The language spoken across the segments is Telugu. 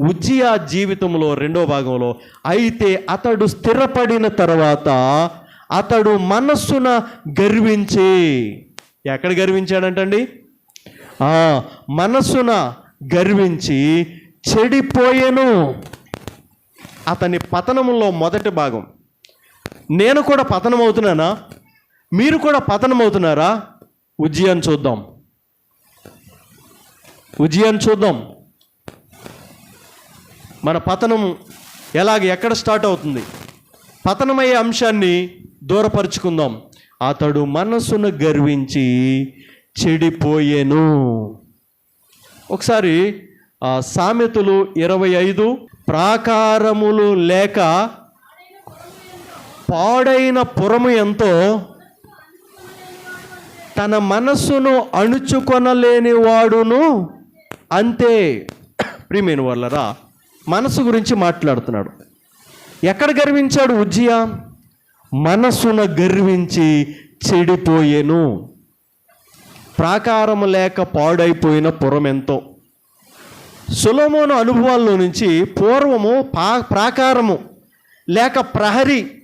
ఉజ్జియా జీవితంలో రెండో భాగంలో అయితే అతడు స్థిరపడిన తర్వాత అతడు మనస్సున గర్వించి ఎక్కడ గర్వించాడంటండి? మనస్సున గర్వించి చెడిపోయేను. అతని పతనంలో మొదటి భాగం. నేను కూడా పతనం అవుతున్నానా మీరు కూడా పతనం అవుతున్నారా ఉజ్జయాన్ని చూద్దాం. ఉజ్జయాన్ని చూద్దాం. మన పతనం ఎలాగ ఎక్కడ స్టార్ట్ అవుతుంది? పతనమయ్యే అంశాన్ని దూరపరుచుకుందాం. అతడు మనస్సును గర్వించి చెడిపోయేను. ఒకసారి ఆ, సామెతలు ఇరవై ఐదు ప్రాకారములు లేక పాడైన పురము ఎంతో తన మనస్సును అణుచుకొనలేని వాడును అంతే. ప్రియమైన వాళ్ళరా మనసు గురించి మాట్లాడుతున్నాడు. ఎక్కడ గర్వించాడు ఉజ్జియా? మనసున గర్వించి చెడిపోయేను. ప్రాకారము లేక పాడైపోయిన పురం ఎంతో. సులోమోను అనుభవాల్లో నుంచి పూర్వము పా ప్రాకారము లేక ప్రహరీ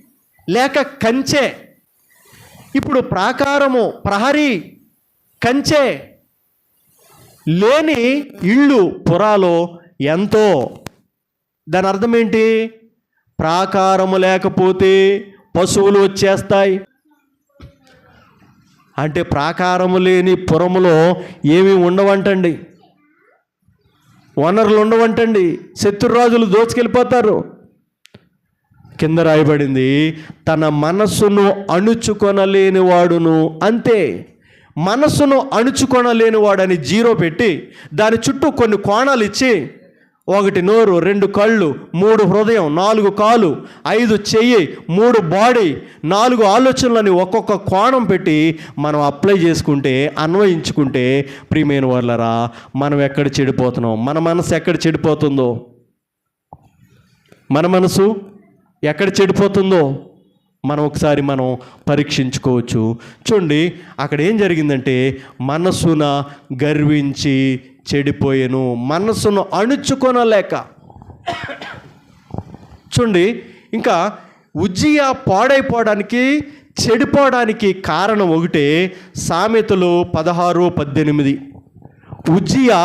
లేక కంచె. ఇప్పుడు ప్రాకారము ప్రహరీ కంచె లేని ఇళ్ళు పురాలో ఎంతో దాని అర్థం ఏంటి? ప్రాకారము లేకపోతే పశువులు వచ్చేస్తాయి. అంటే ప్రాకారము లేని పురములో ఏమీ ఉండవంటండి. వనరులు ఉండవంటండి. శత్రురాజులు దోచుకెళ్ళిపోతారు. కింద రాయబడింది తన మనస్సును అణుచుకొనలేని వాడును అంతే. మనస్సును అణుచుకొనలేని వాడని జీరో పెట్టి దాని చుట్టూ కొన్ని కోణాలు ఇచ్చి ఒకటి నోరు రెండు కళ్ళు మూడు హృదయం నాలుగు కాలు ఐదు చెయ్యి మూడు బాడీ నాలుగు ఆలోచనలని ఒక్కొక్క కోణం పెట్టి మనం అప్లై చేసుకుంటే అన్వయించుకుంటే ప్రియమైన వాళ్ళరా మనం ఎక్కడ చెడిపోతున్నాం? మన మనసు ఎక్కడ చెడిపోతుందో? మన మనసు ఎక్కడ చెడిపోతుందో? మనం ఒకసారి మనం పరీక్షించుకోవచ్చు. చూడండి అక్కడ ఏం జరిగిందంటే మనసున గర్వించి చెడిపోయేను మనసును అణుచుకొనలేక. చూడండి ఇంకా ఉజ్జియా పాడైపోవడానికి చెడిపోవడానికి కారణం ఒకటే సామెతలు పదహారు పద్దెనిమిది. ఉజ్జియా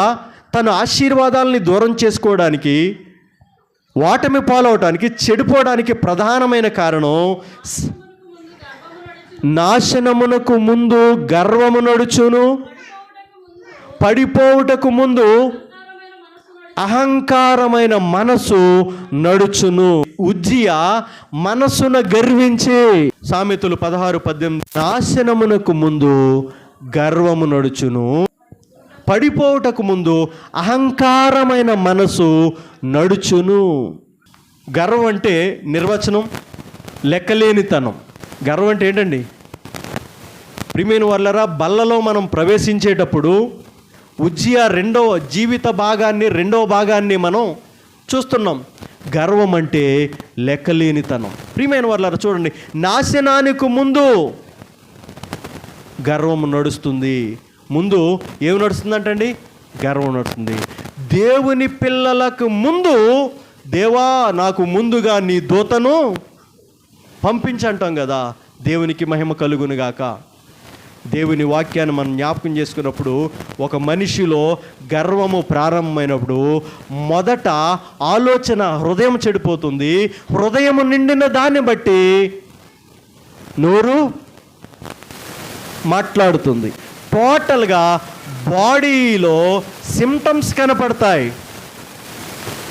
తన ఆశీర్వాదాలని దూరం చేసుకోవడానికి వాటమి పాలవటానికి చెడిపోవడానికి ప్రధానమైన కారణం నాశనమునకు ముందు గర్వము నడుచును. పడిపోవుటకు ముందు అహంకారమైన మనసు నడుచును. ఉజ్జియ మనసున గర్వించి. సామెతలు పదహారు పద్దెనిమిది. నాశనమునకు ముందు గర్వము నడుచును. పడిపోవుటకు ముందు అహంకారమైన మనసు నడుచును. గర్వం అంటే నిర్వచనం లెక్కలేనితనం. గర్వం అంటే ఏంటండి? ప్రిమేను వాళ్ళరా బల్లలో మనం ప్రవేశించేటప్పుడు ఉజ్జియా రెండవ జీవిత భాగాన్ని రెండవ భాగాన్ని మనం చూస్తున్నాం. గర్వం అంటే లెక్కలేనితనం. ప్రియమైన వాళ్ళరా చూడండి. నాశనానికి ముందు గర్వం నడుస్తుంది. ముందు ఏమి నడుస్తుందంటండి? గర్వం నడుస్తుంది. దేవుని పిల్లలకు ముందు దేవా నాకు ముందుగా నీ దూతను పంపించంటాం కదా. దేవునికి మహిమ కలుగునుగాక దేవుని వాక్యాన్ని మనం జ్ఞాపకం చేసుకున్నప్పుడు ఒక మనిషిలో గర్వము ప్రారంభమైనప్పుడు మొదట ఆలోచన హృదయం చెడిపోతుంది. హృదయం నిండిన దాన్ని బట్టి నోరు మాట్లాడుతుంది. టోటల్గా బాడీలో సిమ్టమ్స్ కనపడతాయి.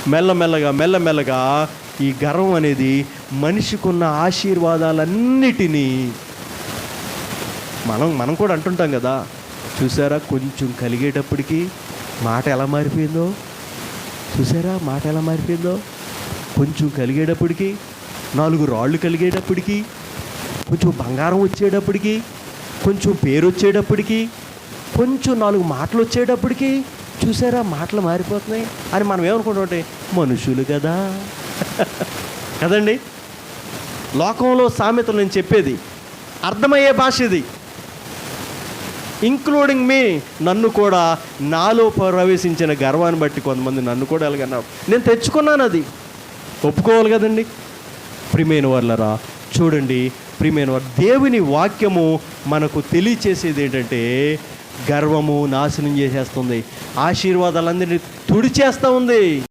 మెల్లమెల్లగా మెల్లమెల్లగా ఈ గర్వం అనేది మనిషికున్న ఆశీర్వాదాలన్నిటినీ మనం మనం కూడా అంటుంటాం కదా. చూసారా కొంచెం కలిగేటప్పటికి మాట ఎలా మారిపోయిందో? చూసారా మాట ఎలా మారిపోయిందో? కొంచెం కలిగేటప్పటికి నాలుగు రాళ్ళు కలిగేటప్పటికి కొంచెం బంగారం వచ్చేటప్పటికి కొంచెం పేరు వచ్చేటప్పటికి కొంచెం నాలుగు మాటలు వచ్చేటప్పటికి చూసారా మాటలు మారిపోతున్నాయి అని మనం ఏమనుకుంటుంటే మనుషులు కదా. కదండి? లోకంలో సామెతలు నేను చెప్పేది అర్థమయ్యే భాష ఇది. ఇంక్లూడింగ్ మీ నన్ను కూడా నాలో ప్రవేశించిన గర్వాన్ని బట్టి కొంతమంది నన్ను కూడా ఎలాగన్నారు. నేను తెచ్చుకున్నాను అది. ఒప్పుకోవాలి కదండి. ప్రిమైన వాళ్ళరా చూడండి ప్రియమైన వారు దేవుని వాక్యము మనకు తెలియచేసేది ఏంటంటే గర్వము నాశనం చేసేస్తుంది. ఆశీర్వాదాలందరినీ తుడిచేస్తూ ఉంది.